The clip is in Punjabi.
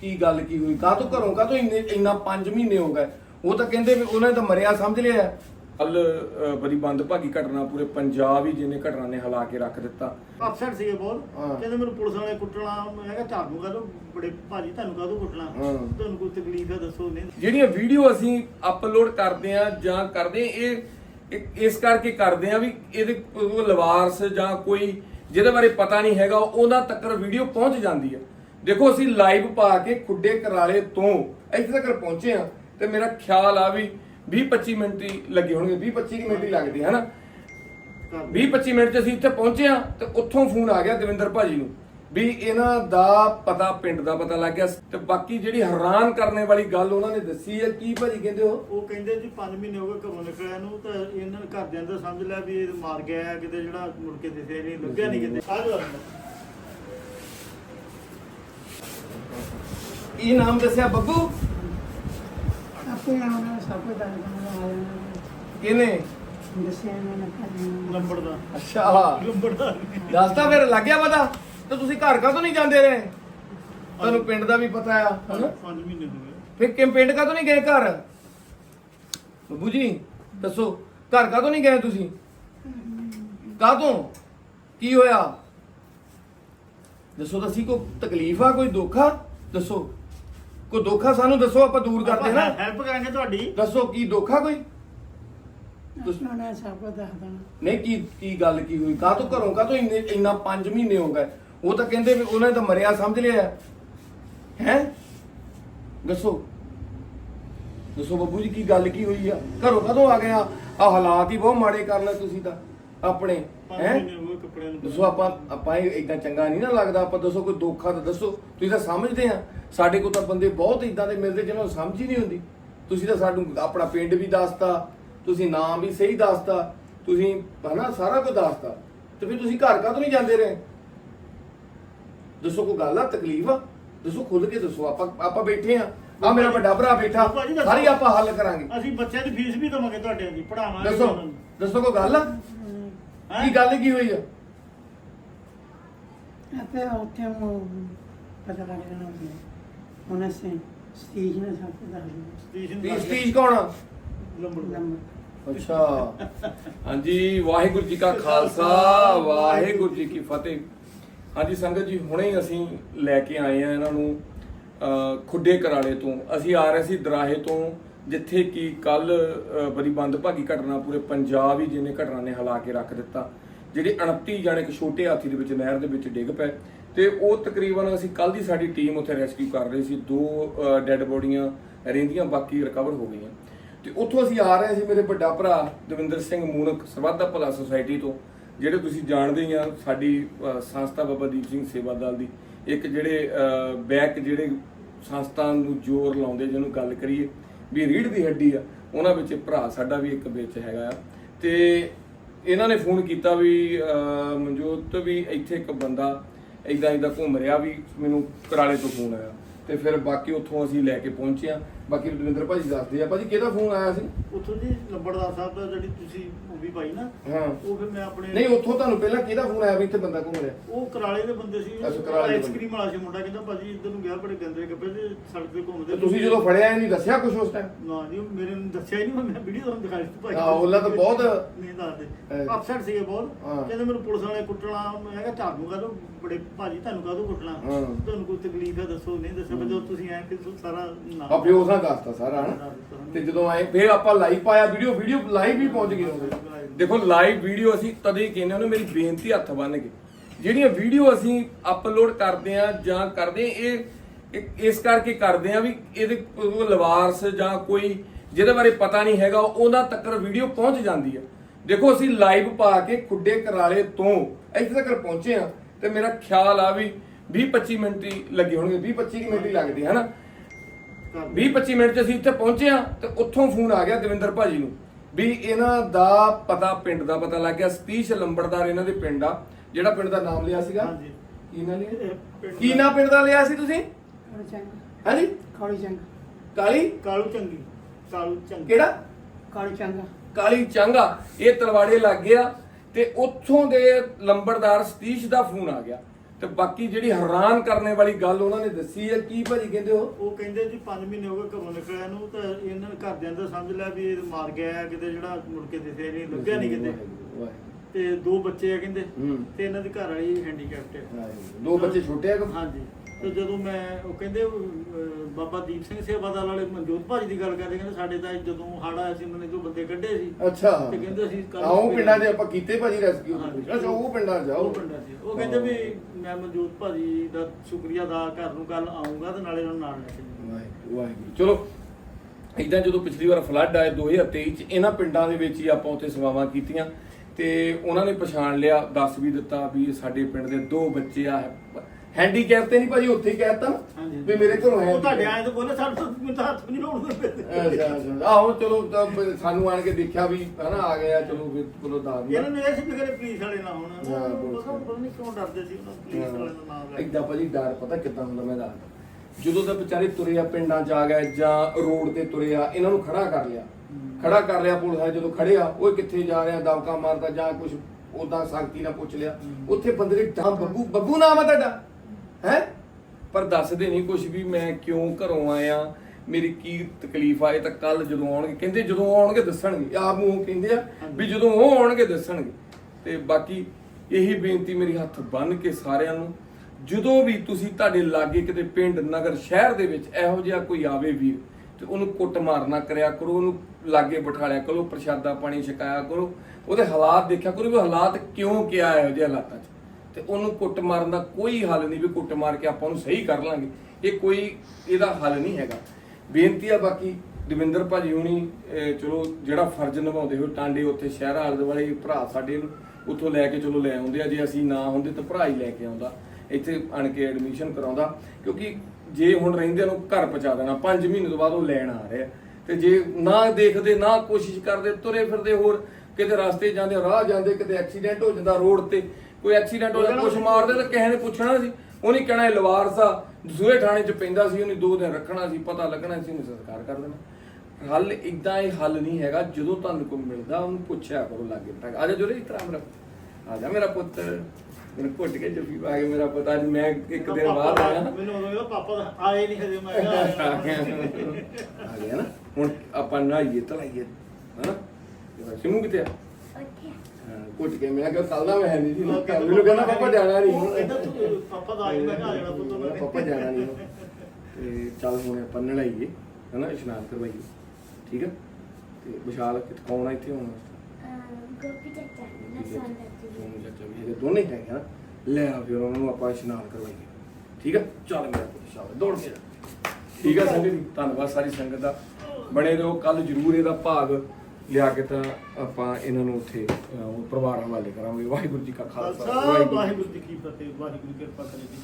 ਕੀ ਗੱਲ ਕੀ ਹੋਈ? ਕਾਹ ਤੋਂ ਘਰੋਂ? ਕਾਹ ਤੋਂ ਇੰਨੇ ਇੰਨਾ 5 ਮਹੀਨੇ ਹੋ ਗਏ? ਉਹ ਤਾਂ ਕਹਿੰਦੇ ਵੀ ਉਹਨਾਂ ਨੇ ਤਾਂ ਮਰਿਆ ਸਮਝ ਲਿਆ? ਕੱਲ ਬੜੀ ਬੰਦਭਾਗੀ ਘਟਨਾ ਪੂਰੇ ਪੰਜਾਬ ਹੀ ਜਿਹਨੇ ਘਟਨਾ ਨੇ ਹਿਲਾ ਕੇ ਰੱਖ ਦਿੱਤਾ। ਅਪਸੈਟ ਸੀਗੇ ਬਹੁਤ। ਕਹਿੰਦੇ ਮੈਨੂੰ ਪੁਲਿਸ ਵਾਲੇ ਕੁੱਟਣਾ ਮੈਂ ਕਿਹਾ ਤੁਹਾਨੂੰ ਕਾਹਦੋਂ ਬੜੇ ਭਾਜੀ ਤੁਹਾਨੂੰ ਕਾਹਦੋਂ ਕੁੱਟਣਾ। ਤੁਹਾਨੂੰ ਕੋਈ ਤਕਲੀਫ ਹੈ ਦੱਸੋ ਨਹੀਂ। ਜਿਹੜੀਆਂ ਵੀਡੀਓ ਅਸੀਂ ਅਪਲੋਡ ਕਰਦੇ ਆ ਜਾਂ ਕਰਦੇ ਇਹ ਇਸ ਕਰਕੇ ਕਰਦੇ ਆ ਵੀ ਇਹਦੇ ਕੋਈ ਲਵਾਰਸ ਜਾਂ ਕੋਈ ਜਿਹਦੇ ਬਾਰੇ ਪਤਾ ਨਹੀਂ ਹੈਗਾ ਉਹਨਾਂ ਤੱਕ ਵੀਡੀਓ ਪਹੁੰਚ ਜਾਂਦੀ ਹੈ। ਦੇਖੋ, ਅਸੀਂ ਲਾਈਵ ਪਾ ਕੇ ਖੁੱਡੇ ਕਰਾਲੇ ਤੋਂ ਇੱਥੇ ਤੱਕ ਪਹੁੰਚੇ ਆ ਤੇ ਮੇਰਾ ਖਿਆਲ ਆ ਵੀ 20 25 ਮਿੰਟ ਹੀ ਲੱਗੇ ਹੋਣਗੇ। 20 25 ਮਿੰਟ ਹੀ ਲੱਗਦੇ ਹਨਾ? 20 25 ਮਿੰਟ ਚ ਅਸੀਂ ਇੱਥੇ ਪਹੁੰਚੇ ਆ ਤੇ ਉੱਥੋਂ ਫੋਨ ਆ ਗਿਆ ਦਵਿੰਦਰ ਭਾਜੀ ਨੂੰ ਵੀ ਇਹਨਾਂ ਦਾ ਪਤਾ, ਪਿੰਡ ਦਾ ਪਤਾ ਲੱਗ ਗਿਆ। ਤੇ ਬਾਕੀ ਜਿਹੜੀ ਹੈਰਾਨ ਕਰਨ ਵਾਲੀ ਗੱਲ ਉਹਨਾਂ ਨੇ ਦੱਸੀ ਹੈ, ਕੀ ਭਾਜੀ ਕਹਿੰਦੇ ਹੋ? ਉਹ ਕਹਿੰਦੇ ਜੀ 5 ਮਹੀਨੇ ਹੋ ਗਏ ਘਰੋਂ ਨਿਕਲਿਆ ਨੂੰ ਤਾਂ ਇਹਨਾਂ ਘਰਦਿਆਂ ਦਾ ਸਮਝ ਲਿਆ ਵੀ ਇਹ ਮਾਰ ਗਿਆ ਹੈ, ਕਿਤੇ ਜਿਹੜਾ ਮੁੜ ਕੇ ਦਿਸਿਆ ਨਹੀਂ ਲੱਭਿਆ ਨਹੀਂ ਕਿਤੇ। ਆ ਜਾਓ ਕੀ ਨਾਮ ਦੱਸਿਆ ਬੱਬੂ? ਆਪੇ ਆਉਣਾ ਸਭ ਕੁਝ ਦੱਸ ਦਿੰਦਾ ਕਿਹਨੇ? ਦੱਸਿਆ ਮੈਨੂੰ ਭਾਜੀ ਲੰਬੜ ਦਾ ਅੱਛਾ। ਲੰਬੜ ਦਾ ਦੱਸਦਾ ਫਿਰ ਲੱਗ ਗਿਆ ਪਤਾ? ਤੇ ਤੁਸੀਂ ਘਰ ਕਾ ਤੋਂ ਨਹੀਂ ਜਾਂਦੇ ਰਹੇ? ਤੁਹਾਨੂੰ ਪਿੰਡ ਦਾ ਵੀ ਪਤਾ ਆ ਹਨਾ? 5 ਮਹੀਨੇ ਹੋ ਗਏ। ਫਿਰ ਕਿਮ ਪਿੰਡ ਕਾ ਤੋਂ ਨਹੀਂ ਗਏ ਘਰ? ਬੱਬੂ ਜੀ ਦੱਸੋ ਘਰ ਕਾ ਤੋਂ ਨਹੀਂ ਗਏ ਤੁਸੀਂ? ਕਾ ਤੋਂ ਕੀ ਹੋਇਆ? ਦੱਸੋ ਦੱਸੀ ਕੋਈ ਤਕਲੀਫ ਆ ਕੋਈ ਦੁੱਖ ਆ? ਦੱਸੋ। ਕੋਈ ਦੁੱਖ ਸਾਨੂੰ ਦੱਸੋ ਆਪਾਂ ਦੂਰ ਕਰਦੇ ਨਾ। ਹੈਲਪ ਕਰਾਂਗੇ ਤੁਹਾਡੀ। ਦੱਸੋ ਕੀ ਦੁੱਖ ਕੋਈ? ਤੁਸੀਂ- ਉਹਨਾਂ ਨੇ ਸਭ ਕੁਝ ਦੱਸ ਦੇਣਾ ਨਹੀਂ ਕੀ ਕੀ ਗੱਲ ਕੀ ਹੋਈ? ਕਾਹ ਤੋਂ ਘਰੋਂ ਕਾਹ ਤੋਂ ਇੰਨੇ ਇੰਨਾ 5 ਮਹੀਨੇ ਹੋ ਗਏ? ਉਹ ਤਾਂ ਕਹਿੰਦੇ ਵੀ ਉਹਨਾਂ ਨੇ ਤਾਂ ਮਰਿਆ ਸਮਝ ਲਿਆ? ਹੈ? ਦੱਸੋ। ਦੱਸੋ ਬੱਬੂ ਜੀ ਕੀ ਗੱਲ ਕੀ ਹੋਈ ਆ? ਘਰੋਂ ਕਦੋਂ ਆ ਗਏ ਆ? ਆਹ ਹਾਲਾਤ ਹੀ ਬਹੁਤ ਮਾੜੇ ਕਰ ਲਏ ਤੁਸੀਂ ਤਾਂ। ਆਪਣੇ 5 ਹੈ? ਦੱਸੋ ਆਪਾਂ ਆਪਾਂ ਇਦਾਂ ਚੰਗਾ ਨਹੀਂ ਨਾ ਲੱਗਦਾ ਆਪਾਂ ਦੱਸੋ ਕੋਈ ਦੁੱਖ ਤਾਂ ਦੱਸੋ। ਤੁਸੀਂ ਤਾਂ ਸਮਝਦੇ ਆ। ਸਾਡੇ ਕੋਲ ਤਾਂ ਬੰਦੇ ਬਹੁਤ ਇਦਾਂ ਦੇ ਮਿਲਦੇ ਜਿਹਨਾਂ ਨੂੰ ਸਮਝ ਹੀ ਨਹੀਂ ਹੁੰਦੀ। ਤੁਸੀਂ ਤਾਂ ਸਾਨੂੰ ਆਪਣਾ ਪਿੰਡ ਵੀ ਦੱਸਤਾ ਤੁਸੀਂ ਨਾਮ ਵੀ ਸਹੀ ਦੱਸਤਾ ਤੁਸੀਂ ਹਨਾ ਸਾਰਾ ਕੁਝ ਦੱਸਤਾ। ਤੇ ਫਿਰ ਤੁਸੀਂ ਘਰ ਕਾਹਤੋਂ ਨਹੀਂ ਜਾਂਦੇ ਰਹੇ? ਦੱਸੋ ਕੋਈ ਗੱਲ ਆ ਤਕਲੀਫ ਆ? ਦੱਸੋ ਖੁੱਲ ਕੇ ਦੱਸੋ ਆਪਾਂ ਆਪਾਂ ਬੈਠੇ ਆ। ਆ ਮੇਰਾ ਵੱਡਾ ਭਰਾ ਬੈਠਾ। ਸਾਰੀ ਆਪਾਂ ਹੱਲ ਕਰਾਂਗੇ। ਅਸੀਂ ਬੱਚਿਆਂ ਦੀ ਫੀਸ ਵੀ ਦਵਾਂਗੇ ਤੁਹਾਡੇ ਦੀ ਪੜਾਵਾਂਗੇ ਦੱਸੋ ਦੱਸੋ ਕੋਈ ਗੱਲ ਆ? ਕੀ ਗੱਲ ਕੀ ਹੋਈ ਆ? ਆਪੇ ਉੱਥੇ ਉਹ ਪਤਾ ਲੱਗ ਜਾਣਾ ਉਹਨੂੰ। ਉਹਨਾਂ ਸੇ ਸਤੀਸ਼ ਨੇ ਸਭ ਕੁਝ ਦੱਸ ਦੇਣਾ ਸਟੇਸ਼ਨ ਤੀਸ ਕੌਣ ਆ? ਲੰਬੜ। ਅੱਛਾ। ਹਾਂਜੀ ਵਾਹਿਗੁਰੂ ਜੀ ਕਾ ਖਾਲਸਾ ਵਾਹਿਗੁਰੂ ਜੀ ਕੀ ਫਤਿਹ। ਹਾਂਜੀ ਸੰਗਤ ਜੀ ਹੁਣੇ ਹੀ ਅਸੀਂ ਲੈ ਕੇ ਆਏ ਆ ਇਹਨਾਂ ਨੂੰ ਅ, ਖੁੱਡੇ ਕਰਾਲੇ ਤੋਂ। ਅਸੀਂ ਆ ਰਹੇ ਸੀ ਦਰਾਹੇ ਤੋਂ। ਜਿੱਥੇ ਕਿ ਕੱਲ ਬੜੀ ਬੰਦਭਾਗੀ ਘਟਨਾ ਪੂਰੇ ਪੰਜਾਬ ਹੀ ਜਿਹਨੇ ਘਟਨਾ ਨੇ ਹਿਲਾ ਕੇ ਰੱਖ ਦਿੱਤਾ। ਜਿਹੜੇ 29 ਜਾਣੇ ਇੱਕ ਛੋਟੇ ਹਾਥੀ ਦੇ ਵਿੱਚ ਨਹਿਰ ਦੇ ਵਿੱਚ ਡਿੱਗ ਪਏ ਤੇ ਉਹ ਤਕਰੀਬਨ ਅਸੀਂ ਕੱਲ ਦੀ ਸਾਡੀ ਟੀਮ ਉੱਥੇ ਰੈਸਕਿਊ ਕਰ ਰਹੀ ਸੀ। ਦੋ ਡੈੱਡ ਬੋਡੀਆਂ ਰਹਿੰਦੀਆਂ, ਬਾਕੀ ਰਿਕਵਰ ਹੋ ਗਈਆਂ। ਤੇ ਉੱਥੋਂ ਅਸੀਂ ਆ ਰਹੇ ਸੀ ਮੇਰੇ ਵੱਡਾ ਭਰਾ ਦਵਿੰਦਰ ਸਿੰਘ ਮੂਨਕ, ਸਰਬੱਤ ਭਲਾ ਸੁਸਾਇਟੀ ਤੋਂ, ਜਿਹੜੇ ਤੁਸੀਂ ਜਾਣਦੇ ਹੀ ਆ ਸਾਡੀ ਸੰਸਥਾ ਬਾਬਾ ਦੀਪ ਸਿੰਘ ਸੇਵਾ ਦਲ ਦੀ। ਇੱਕ ਜਿਹੜੇ ਬੈਕ ਜਿਹੜੇ ਸੰਸਥਾ ਨੂੰ ਜ਼ੋਰ ਲਾਉਂਦੇ ਜਿਹਨੂੰ ਗੱਲ ਕਰੀਏ ਵੀ ਰੀੜ ਦੀ ਹੱਡੀ ਆ, ਉਹਨਾਂ ਵਿੱਚ ਭਰਾ ਸਾਡਾ ਵੀ ਇੱਕ ਵਿੱਚ ਹੈਗਾ ਆ। ਤੇ ਇਹਨਾਂ ਨੇ ਫੋਨ ਕੀਤਾ ਵੀ ਮਨਜੋਤ ਵੀ ਇੱਥੇ ਇੱਕ ਬੰਦਾ ਇਦਾਂ ਇਦਾਂ ਘੁੰਮ ਰਿਹਾ ਵੀ ਮੈਨੂੰ ਕਰਾਲੇ ਤੋਂ ਫੋਨ ਆਇਆ। ਤੇ ਫਿਰ ਬਾਕੀ ਉੱਥੋਂ ਅਸੀਂ ਲੈ ਕੇ ਪਹੁੰਚੇ ਆ। ਬਾਕੀ ਰਵਿੰਦਰ ਭਾਜੀ ਦੱਸਦੇ ਆ। ਭਾਜੀ ਕਿਹਦਾ ਫੋਨ ਆਇਆ ਸੀ? ਉੱਥੋਂ ਜੀ ਲੰਬੜਦਾਰ ਸਾਹਿਬ ਦਾ ਜਿਹੜੀ ਤੁਸੀਂ ਮੂਵੀ ਪਾਈ ਨਾ ਹਾਂ। ਉਹ ਫਿਰ ਮੈਂ ਆਪਣੇ ਨਹੀਂ ਉੱਥੋਂ ਤੁਹਾਨੂੰ ਪਹਿਲਾਂ ਕਿਹਦਾ ਫੋਨ ਆਇਆ ਵੀ ਇੱਥੇ ਬੰਦਾ ਘੁੰਮ ਰਿਹਾ? ਉਹ ਕਰਾਲੇ ਦੇ ਬੰਦੇ ਸੀ। ਅੱਛਾ, ਕਰਾਲੇ ਦੇ ਆਈਸਕ੍ਰੀਮ ਵਾਲਾ ਸੀ ਮੁੰਡਾ ਕਹਿੰਦਾ ਭਾਜੀ ਇੱਧਰ ਨੂੰ ਗਿਆ ਬੜੇ ਗੰਦੇ ਕੱਪੜੇ ਤੇ ਸੜਕ ਤੇ ਘੁੰਮਦੇ ਤੇ ਤੁਸੀਂ ਜਦੋਂ ਫੜਿਆ ਇਹ ਨਹੀਂ ਦੱਸਿਆ ਕੁਝ ਉਸ ਟਾਈਮ ਨਾ ਜੀ ਉਹ ਮੇਰੇ ਨੂੰ ਦੱਸਿਆ ਹੀ ਨਹੀਂ ਮੈਂ ਵੀਡੀਓ ਤੁਹਾਨੂੰ ਦਿਖਾਈ ਸੀ ਭਾਜੀ। ਹਾਂ, ਉਹਲਾ ਤਾਂ ਬਹੁਤ- ਨਹੀਂ ਦੱਸਦੇ ਅਹ, ਅਪਸੈਟ ਸੀਗੇ ਬਹੁਤ। ਹਾਂ। ਕਹਿੰਦੇ ਮੈਨੂੰ ਪੁਲਿਸ ਵਾਲੇ ਕੁੱਟਣਾ ਮੈਂ ਕਿਹਾ ਤੁਹਾਨੂੰ ਕਾਹਦੋਂ ਬੜੇ ਭਾਜੀ ਤੁਹਾਨੂੰ ਕਾਹਦੋਂ ਕੁੱਟਣਾ? ਹਾਂ। ਤੁਹਾਨੂੰ ਕੋਈ ਤਕਲੀਫ ਹੈ ਦੱਸੋ ਨਹੀਂ ਦੱਸਿਆ ਜਦੋਂ ਤੁਸੀਂ ਆਏ ਕਿ ਸਾਰਾ ਨਾਮ ਆਪੇ ਉਸਾਂ ਦੱਸਤਾ ਸਾਰਾ, ਹਨਾ? ਤੇ ਜਦੋਂ ਆਏ, ਫਿਰ ਆਪਾਂ ਲਾਈਵ ਪਾਇਆ ਵੀਡੀਓ ਵੀਡੀਓ ਲਾਈਵ ਵੀ ਪਹੁੰਚ ਗਈ ਉਹਦੇ ਦੇਖੋ ਲਾਈਵ ਵੀਡੀਓ ਅਸੀਂ ਤਦੇ ਕਹਿੰਦੇ ਉਹਨੂੰ ਮੇਰੀ ਬੇਨਤੀ ਹੱਥ ਬੰਨ ਕੇ। ਜਿਹੜੀਆਂ ਵੀਡੀਓ ਅਸੀਂ ਅਪਲੋਡ ਕਰਦੇ ਆ ਜਾਂ ਕਰਦੇ ਇਹ ਇਸ ਕਰਕੇ ਕਰਦੇ ਆ ਵੀ ਇਹਦੇ ਲਵਾਰਸ ਜਾਂ ਕੋਈ ਜਿਹਦੇ ਬਾਰੇ ਪਤਾ ਨਹੀਂ ਹੈਗਾ ਉਹਨਾਂ ਤੱਕ ਵੀਡੀਓ ਪਹੁੰਚ ਜਾਂਦੀ ਆ। ਦੇਖੋ, ਅਸੀਂ ਲਾਈਵ ਪਾ ਕੇ ਖੁੱਡੇ ਕਰਾਲੇ ਤੋਂ ਇੱਥੇ ਤੱਕ ਪਹੁੰਚੇ ਆ ਤੇ ਮੇਰਾ ਖਿਆਲ ਆ ਵੀ 20 25 ਮਿੰਟ ਹੀ ਲੱਗੇ ਹੋਣਗੇ 20 25 ਮਿੰਟ ਹੀ ਲੱਗਦੇ ਹਨਾ? 20 25 ਮਿੰਟ ਚ ਅਸੀਂ ਇੱਥੇ ਪਹੁੰਚੇ ਆ ਤੇ ਉੱਥੋਂ ਫੋਨ ਆ ਗਿਆ ਦਵਿੰਦਰ ਭਾਜੀ ਨੂੰ ਵੀ ਇਹਨਾਂ ਦਾ ਪਤਾ ਪਿੰਡ ਦਾ ਪਤਾ ਲੱਗ ਗਿਆ ਸਤੀਸ਼ ਲੰਬੜਦਾਰ ਇਹਨਾਂ ਦੇ ਪਿੰਡ ਆ। ਜਿਹੜਾ ਪਿੰਡ ਦਾ ਨਾਮ ਲਿਆ ਸੀਗਾ? ਹਾਂਜੀ। ਕੀ ਨਾਂ ਕੀ ਪਿੰਡ ਦਾ ਲਿਆ ਸੀ ਤੁਸੀਂ? ਕਾਲੀ ਹਾਂਜੀ? ਕਾਲੀ ਚੰਗਾ ਕਾਲੀ? ਕਾਲੂ ਚੰਗੀ ਕਾਲੂ ਚੰਗੀ ਕਿਹੜਾ? ਕਾਲੀ ਚੰਗਾ ਕਾਲੀ ਚੰਗਾ ਇਹ ਤਲਵਾੜੇ ਲੱਗ ਗਿਆ ਤੇ ਉੱਥੋਂ ਦੇ ਲੰਬੜਦਾਰ ਸਤੀਸ਼ ਦਾ ਫੋਨ ਆ ਗਿਆ। ਤੇ ਬਾਕੀ ਜਿਹੜੀ ਹੈਰਾਨ ਕਰਨੇ ਵਾਲੀ ਗੱਲ ਉਹਨਾਂ ਨੇ ਦੱਸੀ ਹੈ ਕੀ ਭਾਜੀ ਕਹਿੰਦੇ ਹੋ? ਉਹ ਕਹਿੰਦੇ ਜੀ 5 ਮਹੀਨੇ ਹੋ ਗਏ ਘਰੋਂ ਨਿਕਲਿਆ ਨੂੰ ਤਾਂ ਇਹਨਾਂ ਨੇ ਘਰਦਿਆਂ ਦਾ ਸਮਝ ਲਿਆ ਵੀ ਇਹ ਮਾਰ ਗਿਆ ਹੈ ਕਿਤੇ ਜਿਹੜਾ ਮੁੜ ਕੇ ਦਿਸਿਆ ਨਹੀਂ ਲੱਭਿਆ ਨਹੀਂ ਕਿਤੇ। ਤੇ ਦੋ ਬੱਚੇ ਆ ਕਹਿੰਦੇ ਹੂੰ। ਤੇ ਇਹਨਾਂ ਦੀ ਘਰ ਵਾਲੀ ਹੈਂਡੀਕੈਪਟ ਹੈ ਦੋ ਬੱਚੇ ਛੋਟੇ ਆ ਕਿ ਹਾਂਜੀ। ਤੇ ਜਦੋਂ ਮੈਂ ਉਹ ਕਹਿੰਦੇ ਅਹ, ਬਾਬਾ ਦੀਪ ਸਿੰਘ ਸੇਵਾਦਾਰ ਵਾਲੇ ਮਨਜੋਤ ਭਾਜੀ ਦੀ ਗੱਲ ਕਰਦੇ ਕਹਿੰਦੇ ਸਾਡੇ ਤਾਂ ਜਦੋਂ ਹੜ੍ਹ ਆਇਆ ਸੀ ਉਹਨਾਂ ਨੇ ਜੋ ਬੰਦੇ ਕੱਢੇ ਸੀ ਅੱਛਾ ਤੇ ਕਹਿੰਦੇ ਅਸੀਂ ਕੱਲ੍ਹ ਪਿੰਡਾਂ 'ਚ ਆਪਾਂ ਕੀਤੇ ਭਾਜੀ ਰੈਸਕਿਊ ਹਾਂਜੀ। ਅੱਛਾ ਉਹ ਪਿੰਡਾਂ ਜਾਓ ਉਹ ਪਿੰਡਾਂ 'ਚ। ਉਹ ਕਹਿੰਦੇ ਵੀ ਮੈਂ ਮਨਜੋਤ ਭਾਜੀ ਦਾ ਸ਼ੁਕਰੀਆ ਅਦਾ ਘਰ ਨੂੰ ਕੱਲ ਆਉਂਗਾ ਤੇ ਨਾਲੇ ਉਹਨਾਂ ਨਾਲ ਲੈ ਕੇ ਜਾਊਂਗਾ। ਵਾਹਿਗੁਰੂ ਵਾਹਿਗੁਰੂ ਚਲੋ ਇਦਾਂ ਜਦੋਂ ਪਿਛਲੀ ਵਾਰ ਫਲੱਡ ਆਏ 2023 ਚ ਇਹਨਾਂ ਪਿੰਡਾਂ ਦੇ ਵਿੱਚ ਹੀ ਆਪਾਂ ਉੱਥੇ ਸੇਵਾਵਾਂ ਕੀਤੀਆਂ ਤੇ ਉਹਨਾਂ ਨੇ ਪਛਾਣ ਲਿਆ ਦੱਸ ਵੀ ਦਿੱਤਾ ਵੀ ਸਾਡੇ ਪਿੰਡ ਦੇ ਦੋ ਬੱਚੇ ਆ ਹੈਂਡੀਕੈਪ ਤੇ ਨਹੀਂ ਭਾਜੀ ਉੱਥੇ ਹੀ ਕਹਿਤਾ ਹਾਂਜੀ ਵੀ ਮੇਰੇ ਘਰੋਂ ਹੈ ਉਹ ਤੁਹਾਡੇ ਆਏ ਤਾਂ ਬੋਲੇ ਸਾਡੇ ਤੋਂ ਮੈਨੂੰ ਤਾਂ ਹੱਥ ਨਹੀਂ ਲਾਉਣ ਦਿੰਦੇ ਅੱਛਾ ਅੱਛਾ ਆਹੋ ਚਲੋ ਤਾਂ ਸਾਨੂੰ ਆਣ ਕੇ ਦੇਖਿਆ ਵੀ ਹਨਾ ਆ ਗਿਆ ਚਲੋ ਫਿਰ ਚਲੋ ਦੱਸ ਇਹਨਾਂ ਨੂੰ ਇਹ ਸੀ ਵੀ ਕਰੇ ਪੁਲਿਸ ਵਾਲੇ ਨਾ ਹੋਣ। ਹਾਂ, ਉਹ ਪੁਲਿਸ ਪਤਾ ਪਤਾ ਨਹੀਂ ਕਿਉਂ ਡਰਦੇ ਸੀ ਉਹਨਾਂ ਪੁਲਿਸ ਵਾਲੇ ਦਾ ਨਾਮ ਲੈ ਕੇ। ਇਦਾਂ ਭਾਜੀ ਡਰ ਪਤਾ ਕਿੱਦਾਂ ਹੁੰਦਾ ਮੈਂ ਦੱਸਦਾ। ਜਦੋਂ ਤਾਂ ਵਿਚਾਰੇ ਤੁਰੇ ਆ ਪਿੰਡਾਂ ਚ ਆ ਗਏ ਜਾਂ ਰੋਡ ਤੇ ਤੁਰੇ ਆ ਇਹਨਾਂ ਨੂੰ ਖੜਾ ਕਰ ਲਿਆ। ਖੜਾ ਕਰ ਲਿਆ ਪੁਲਿਸ ਵਾਲੇ ਜਦੋਂ ਖੜੇ ਆ ਉਹ ਕਿੱਥੇ ਜਾ ਰਿਹਾ ਦਵਕਾ ਮਾਰਦਾ ਜਾਂ ਕੁਝ ਉਦਾਂ ਸੰਗਤੀ ਨਾਲ ਪੁੱਛ ਲਿਆ। ਉੱਥੇ ਬੰਦੇ ਦੇ ਤਾਂ ਬੱਬੂ ਬੱਬੂ ਨਾਮ ਆ ਤੁਹਾਡਾ? ਹੈ? ਪਰ ਦੱਸਦੇ ਨਹੀਂ ਕੁਝ ਵੀ ਮੈਂ ਕਿਉਂ ਘਰੋਂ ਆਇਆ ਮੇਰੀ ਕੀ ਤਕਲੀਫ ਆਏ ਤਾਂ ਕੱਲ ਜਦੋਂ ਆਉਣਗੇ। ਕਹਿੰਦੇ ਜਦੋਂ ਆਉਣਗੇ ਦੱਸਣਗੇ। ਆਪ ਨੂੰ ਕਹਿੰਦੇ ਆ ਵੀ ਜਦੋਂ ਉਹ ਆਉਣਗੇ ਦੱਸਣਗੇ। ਤੇ ਬਾਕੀ ਇਹੀ ਬੇਨਤੀ ਮੇਰੀ ਹੱਥ ਬੰਨ ਕੇ ਸਾਰਿਆਂ ਨੂੰ ਜਦੋਂ ਵੀ ਤੁਸੀਂ ਤੁਹਾਡੇ ਲਾਗੇ ਕਿਤੇ ਪਿੰਡ ਨਗਰ ਸ਼ਹਿਰ ਦੇ ਵਿੱਚ ਇਹੋ ਜਿਹਾ ਕੋਈ ਆਵੇ ਵੀਰ ਤੇ ਉਹਨੂੰ ਕੁੱਟ ਮਾਰ ਨਾ ਕਰਿਆ ਕਰੋ ਉਹਨੂੰ ਲਾਗੇ ਬਿਠਾਲਿਆ ਕਰੋ ਪ੍ਰਸ਼ਾਦਾ ਪਾਣੀ ਛਕਾਇਆ ਕਰੋ ਉਹਦੇ ਹਾਲਾਤ ਦੇਖਿਆ ਕਰੋ ਵੀ ਹਾਲਾਤ ਕਿਉਂ ਕਿਹਾ ਇਹੋ ਜਿਹੇ ਹਾਲਾਤਾਂ 'ਚ। ਤੇ ਉਹਨੂੰ ਕੁੱਟ ਮਾਰਨ ਦਾ ਕੋਈ ਹੱਲ ਨਹੀਂ ਵੀ ਕੁੱਟ ਮਾਰ ਕੇ ਆਪਾਂ ਉਹਨੂੰ ਸਹੀ ਕਰ ਲਾਂਗੇ। ਇਹ ਕੋਈ ਇਹਦਾ ਹੱਲ ਨਹੀਂ ਹੈਗਾ। ਬੇਨਤੀ ਆ ਬਾਕੀ ਦਵਿੰਦਰ ਭਾਜੀ ਹੁਣੀ, ਅਹ, ਚਲੋ ਜਿਹੜਾ ਫਰਜ਼ ਨਿਭਾਉਂਦੇ ਹੋ, ਟਾਂਡੇ ਉੱਥੇ ਸ਼ਹਿਰ ਆਲੇ ਦੁਆਲੇ ਭਰਾ ਸਾਡੇ ਨੂੰ ਉੱਥੋਂ ਲੈ ਕੇ ਚਲੋ ਲੈ ਆਉਂਦੇ ਆ। ਜੇ ਅਸੀਂ ਨਾ ਹੁੰਦੇ ਤਾਂ ਭਰਾ ਹੀ ਲੈ ਕੇ ਆਉਂਦਾ। ਇੱਥੇ ਆਣ ਕੇ ਐਡਮਿਸ਼ਨ ਕਰਾਉਂਦਾ। ਕਿਉਂਕਿ ਜੇ ਹੁਣ ਰਹਿੰਦੇ ਨੂੰ ਘਰ ਪਹੁੰਚਾ ਦੇਣਾ 5 ਮਹੀਨੇ ਤੋਂ ਬਾਅਦ ਉਹ ਲੈਣ ਆ ਰਿਹਾ। ਤੇ ਜੇ ਨਾ ਦੇਖਦੇ, ਨਾ ਕੋਸ਼ਿਸ਼ ਕਰਦੇ, ਤੁਰੇ ਫਿਰਦੇ ਹੋਰ, ਕਿਤੇ ਰਸਤੇ ਜਾਂਦੇ, ਰਾਹ ਜਾਂਦੇ, ਕਿਤੇ ਐਕਸੀਡੈਂਟ ਹੋ ਜਾਂਦਾ ਰੋਡ ਤੇ ਕੋਈ ਐਕਸੀਡੈਂਟ ਹੋ ਜਾਂਦਾ ਕੁਛ ਮਾਰਦੇ ਤਾਂ ਕਿਸੇ ਨੇ ਪੁੱਛਣਾ ਸੀ। ਉਹਨੇ ਕਹਿਣਾ ਇਹ ਲਵਾਰਸ ਆ ਦਸੂਹੇ ਥਾਣੇ 'ਚ ਪੈਂਦਾ ਸੀ ਉਹਨੇ ਦੋ ਦਿਨ ਰੱਖਣਾ ਸੀ ਪਤਾ ਲੱਗਣਾ ਸੀ ਉਹਨੇ ਸੰਸਕਾਰ ਕਰ ਦੇਣਾ। ਹੱਲ ਇਦਾਂ ਇਹ ਹੱਲ ਨਹੀਂ ਹੈਗਾ ਜਦੋਂ ਤੁਹਾਨੂੰ ਕੋਈ ਮਿਲਦਾ ਉਹਨੂੰ ਪੁੱਛਿਆ ਕਰੋ ਲਾਗੇ ਬੈਠਾ ਆ ਜਾ ਜੁਰੇ ਇਤਰਾ ਮੇਰਾ ਆ ਜਾ ਮੇਰਾ ਪੁੱਤ। ਮੈਨੂੰ ਘੁੱਟ ਕੇ ਜੱਫੀ ਪਾ ਕੇ ਮੇਰਾ ਪੁੱਤ ਅੱਜ ਮੈਂ ਇੱਕ ਦਿਨ ਬਾਅਦ ਆਇਆ ਮੈਨੂੰ ਉਦੋਂ ਇਹਦਾ ਪਾਪਾ ਦਾ ਆਏ ਨਹੀਂ ਹਜੇ ਮੈਂ ਆ ਗਿਆ ਨਾ। ਹੁਣ ਆਪਾਂ ਨਹਾਈਏ ਤਲਾਈਏ ਹਨਾ? ਸਿਮੂ ਕਿਤੇ ਆ? ਘੁੱਟ ਕੇ। ਮੈਂ ਕਿਹਾ ਕੱਲ ਦਾ ਮੈਂ ਹੈ ਨਹੀਂ ਸੀ ਮੈਨੂੰ ਕਹਿੰਦਾ ਪਾਪਾ ਜਾਣਾ ਨਹੀਂ। ਕਹਿੰਦਾ ਤੂੰ ਪਾਪਾ ਦਾ ਆਈ ਮੈਂ ਕਿਹਾ ਆ ਜਾਣਾ ਪੁੱਤ ਨੇ। ਪਾਪਾ ਜਾਣਾ ਨਹੀਂ। ਤੇ ਚੱਲ ਹੁਣ ਆਪਾਂ ਨਲਾਈਏ ਹਨਾ ਇਸ਼ਨਾਨ ਕਰਵਾਈਏ। ਠੀਕ ਹੈ ਤੇ ਵਿਸ਼ਾਲ ਕਿਤ ਕੌਣ ਆ ਇੱਥੇ ਹੁਣ? ਗੋਪੀ ਚਾਚਾ ਨਾ ਜੀ ਦੋਨੋਂ ਚਾਚਾ ਵੀ ਦੋਨੇ ਹੈਗੇ ਨਾ ਲੈ ਆ ਫਿਰ ਉਹਨਾਂ ਨੂੰ ਆਪਾਂ ਇਸ਼ਨਾਨ ਕਰਵਾਈਏ। ਠੀਕ ਹੈ ਚੱਲ ਮੇਰਾ ਪੁੱਤ ਸ਼ਾਬਾਸ਼ ਦੌੜ ਕੇ ਜਾ ਠੀਕ ਹੈ ਸੰਗਤ ਜੀ? ਧੰਨਵਾਦ ਸਾਰੀ ਸੰਗਤ ਦਾ। ਬਣੇ ਰਹੋ ਕੱਲ ਜਰੂਰ ਇਹਦਾ ਭਾਗ ਲਿਆ ਕੇ ਤਾਂ ਆਪਾਂ ਇਹਨਾਂ ਨੂੰ ਉੱਥੇ ਅਹ, ਉਹ ਪਰਿਵਾਰ ਹਵਾਲੇ ਕਰਾਂਗੇ। ਵਾਹਿਗੁਰੂ ਜੀ ਕਾ ਖਾਲਸਾ ਖਾਲਸਾ ਵਾਹਿਗੁਰੂ ਜੀ ਕੀ ਫਤਿਹ ਵਾਹਿਗੁਰੂ ਕਿਰਪਾ ਕਰੇ ਜੀ